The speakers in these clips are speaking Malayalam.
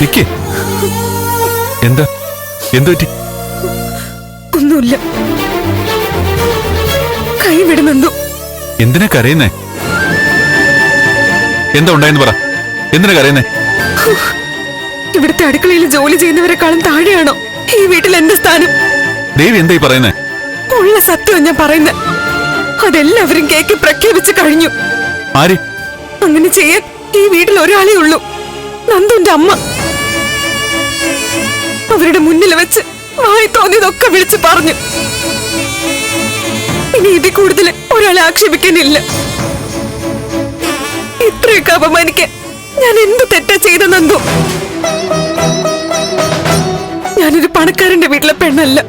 നിക്ക്. എന്താ? എന്തു പറ്റി? ഒന്നുമില്ല. കൈവിടുന്നെന്തോ എന്തിനാ കരയുന്നേ? എന്താ ഉണ്ടായെന്ന് പറ. എന്തിനാ കരയുന്നേ? ഇവിടുത്തെ അടുക്കളയിൽ ജോലി ചെയ്യുന്നവരെക്കാളും താഴെയാണോ ഈ വീട്ടിൽ എന്റെ സ്ഥാനം? ദേവി എന്തായി പറയുന്നേ? ഉള്ള സത്യം ഞാൻ പറയുന്നത് അതെല്ലാവരും കേക്ക് പ്രഖ്യാപിച്ചു കഴിഞ്ഞു. ആര്? അങ്ങനെ ചെയ്യാൻ ഈ വീട്ടിൽ ഒരാളേ ഉള്ളൂ. നന്ദുന്റെ അമ്മ. അവരുടെ മുന്നിൽ വെച്ച് വായി തോന്നിയതൊക്കെ വിളിച്ച് പറഞ്ഞു. ഇനി ഇതിൽ കൂടുതൽ ഒരാളെ ആക്ഷേപിക്കാനില്ല. ഇത്രയൊക്കെ അപമാനിക്കാൻ ഞാൻ എന്ത് തെറ്റാ ചെയ്ത നന്ദു? ഞാനൊരു പണക്കാരന്റെ വീട്ടിലെ പെണ്ണല്ല.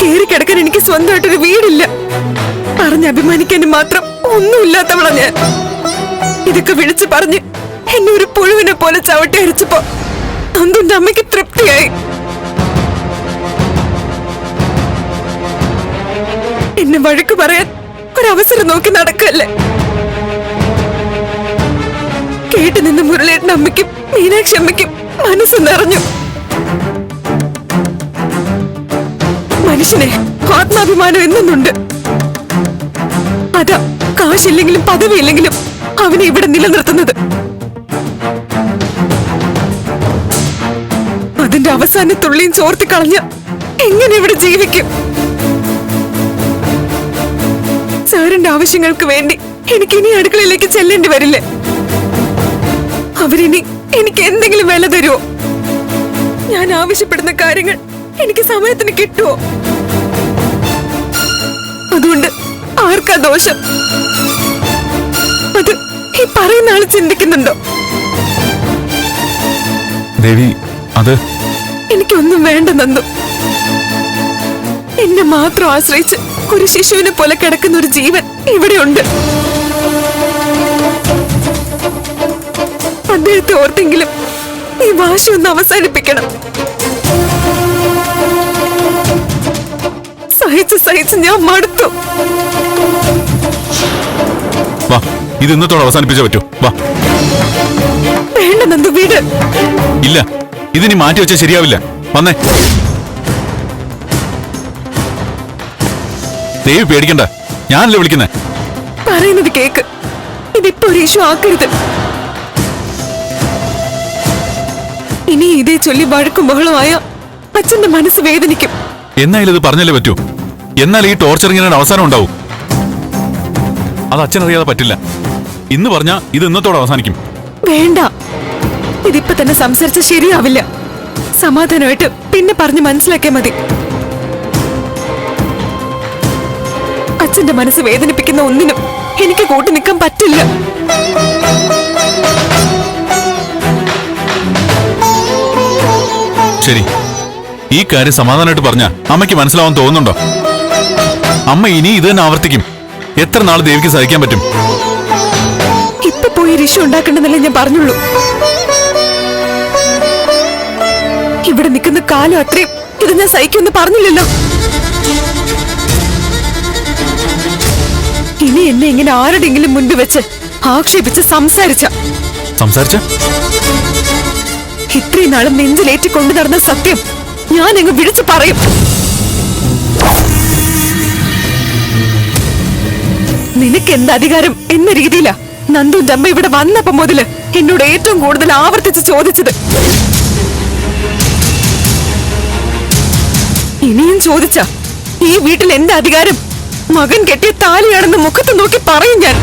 കേറി കിടക്കാൻ എനിക്ക് സ്വന്തമായിട്ടൊരു വീടില്ല. പറഞ്ഞ് അഭിമാനിക്കാൻ മാത്രം ഒന്നുമില്ലാത്തവളാ ഞാൻ. ഇതൊക്കെ വിളിച്ചു പറഞ്ഞ് എന്നെ ഒരു പുഴുവിനെ പോലെ ചവിട്ടി അരിച്ചപ്പോ നന്ദുന്റെ അമ്മയ്ക്ക് തൃപ്തിയായി. എന്നെ വഴക്ക് പറയാൻ ഒരവസരം നോക്കി നടക്കല്ലേ? കേട്ടു നിന്ന് മുരളിയേട്ടൻ അമ്മയ്ക്കും മീനാക്ഷി അമ്മയ്ക്കും മനസ്സ് നിറഞ്ഞു. മനുഷ്യനെ ആത്മാഭിമാനം എന്നുണ്ട് അതാ കാശില്ലെങ്കിലും പദവിയില്ലെങ്കിലും അവനെ ഇവിടെ നിലനിർത്തുന്നത്. അതിന്റെ അവസാന തുള്ളിയും ചോർത്തി കളഞ്ഞ എങ്ങനെ ഇവിടെ ജീവിക്കും? സാറിന്റെ ആവശ്യങ്ങൾക്ക് വേണ്ടി എനിക്ക് ഇനി അടുക്കളയിലേക്ക് ചെല്ലേണ്ടി വരില്ലേ? അവരിനി എനിക്ക് എന്തെങ്കിലും വില തരുമോ ഞാൻ ആവശ്യപ്പെടുന്ന കാര്യങ്ങൾ എനിക്ക് സമയത്തിന് കിട്ടുമോ അതുകൊണ്ട് ആർക്കാ ദോഷം? അത് ഈ പറയുന്ന ആൾ ചിന്തിക്കുന്നുണ്ടോ? ദേവി അത് എനിക്കൊന്നും വേണ്ട നന്ദു. എന്നെ മാത്രം ആശ്രയിച്ച് ഒരു ശിശുവിനെ പോലെ കിടക്കുന്ന ഒരു ജീവൻ ഇവിടെയുണ്ട്. അദ്ദേഹത്തെ ഓർത്തെങ്കിലും ഈ വാശി ഒന്ന് അവസാനിപ്പിക്കണം. സഹിച്ച് സഹിച്ച് ഞാൻ മടുത്തു. വാ ഇത് ഇന്നത്തോടെ അവസാനിപ്പിച്ചേ പറ്റൂ. വാ. വേണ്ട നന്ദു വീട്. ഇല്ല. ഇതിനി മാറ്റി വെച്ചാൽ ശരിയാവില്ല. വന്നേ. ദേവി പേടിക്കണ്ട. ഞാനല്ലേ വിളിക്കുന്നേ? പറയുന്നത് കേക്ക്. ഇതിപ്പോ ഒരു ഇഷ്യൂ ആക്കരുത്. ഇനി ഇതേ ചൊല്ലി വഴക്കും ബഹളമായ അച്ഛന്റെ മനസ്സ് വേദനിക്കും. എന്നാലും ഇത് പറഞ്ഞല്ലേ പറ്റൂ? എന്നാൽ ഈ ടോർച്ചറിങ്ങിന് അവസാനം ഉണ്ടാവും. അത് അച്ഛനറിയാതെ പറ്റില്ല. ഇന്ന് പറഞ്ഞാ ഇത് ഇന്നത്തോടെ അവസാനിക്കും. വേണ്ട. ഇതിപ്പോ തന്നെ സംസാരിച്ച ശരിയാവില്ല. സമാധാനമായിട്ട് പിന്നെ പറഞ്ഞ് മനസ്സിലാക്കിയ മതി. അച്ഛന്റെ മനസ്സ് വേദനിപ്പിക്കുന്ന ഒന്നിനും എനിക്ക് കൂട്ടി നിൽക്കാൻ പറ്റില്ല. ശരി. ഈ കാര്യം സമാധാനമായിട്ട് പറഞ്ഞ അമ്മയ്ക്ക് മനസ്സിലാവാൻ തോന്നുന്നുണ്ടോ? അമ്മ ഇനി ഇത് തന്നെ ആവർത്തിക്കും. എത്ര നാൾ ദേവിക്ക് സഹിക്കാൻ പറ്റും? ഇപ്പൊ പോയി ഇഷ്യൂ ഉണ്ടാക്കണ്ടെന്നല്ലേ ഞാൻ പറഞ്ഞുള്ളൂ. ഇവിടെ നിൽക്കുന്ന കാലം അത്രയും ഇത് ഞാൻ സഹിക്കുമെന്ന് പറഞ്ഞില്ലല്ലോ. ഇനി എന്നെ ഇങ്ങനെ ആരുടെങ്കിലും മുൻപിൽ വെച്ച് ആക്ഷേപിച്ച് സംസാരിച്ച സംസാരിച്ച? ഇത്രയും നാളും നെഞ്ചിലേറ്റി കൊണ്ടു നടന്ന സത്യം ഞാൻ അങ്ങ് വിളിച്ചു പറയും. നിനക്ക് എന്ത് അധികാരം എന്ന രീതിയിലാ നന്ദുന്റെ ജമ്മ ഇവിടെ വന്നപ്പോ മുതൽ എന്നോട് ഏറ്റവും കൂടുതൽ ആവർത്തിച്ച് ചോദിച്ചത്. ഇനിയും ചോദിച്ച ഈ വീട്ടിൽ എന്റെ അധികാരം? മകൻ കെട്ടിയ താലിയാണെന്ന് മുഖത്ത് നോക്കി പറയും ഞാൻ.